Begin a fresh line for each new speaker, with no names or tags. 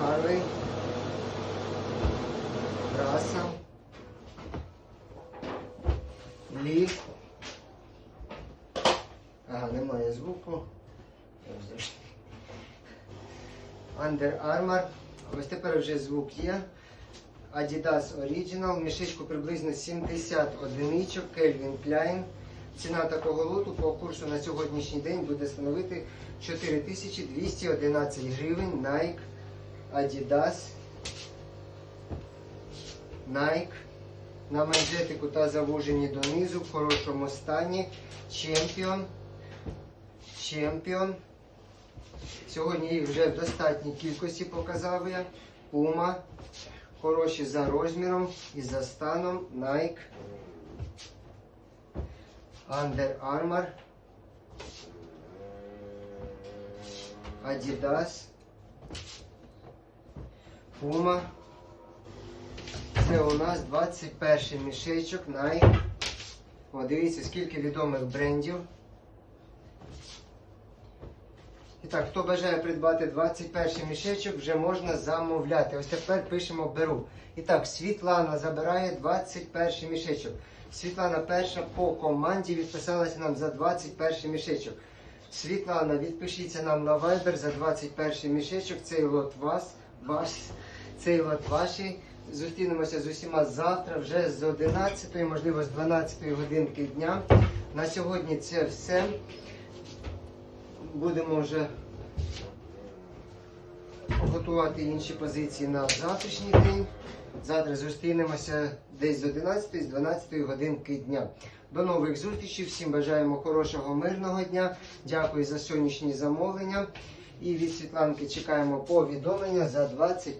Харвей. Раса. Лі. Ага, немає звуку. Under Armour. Ось тепер вже звук є. Adidas Original. Мішечку приблизно 70 одиничок. Calvin Klein. Ціна такого лоту по курсу на сьогоднішній день буде становити 4211 гривень. Nike, Adidas, Nike. На манжетику та завужені донизу в хорошому стані. Чемпіон. Чемпіон. Сьогодні їх вже в достатній кількості показав я. Puma. Хороші за розміром і за станом. Nike. Under Armour. Adidas. Puma. Це у нас 21 мішечок Nike. О, дивіться, скільки відомих брендів. І так, хто бажає придбати 21 мішечок, вже можна замовляти. Ось тепер пишемо беру. І так, Світлана забирає 21 мішечок. Світлана перша по команді відписалася нам за 21 мішечок. Світлана, відпишіться нам на Viber за 21 мішечок. Цей лот вас, ваш, цей лот ваший. Зустрінемося з усіма завтра, вже з 11, можливо, з 12 годинки дня. На сьогодні це все. Будемо вже готувати інші позиції на завтрашній день. Завтра зустрінемося десь з 11 з 12 годинки дня. До нових зустрічей. Всім бажаємо хорошого мирного дня. Дякую за сьогоднішні замовлення. І від Світланки чекаємо повідомлення за 21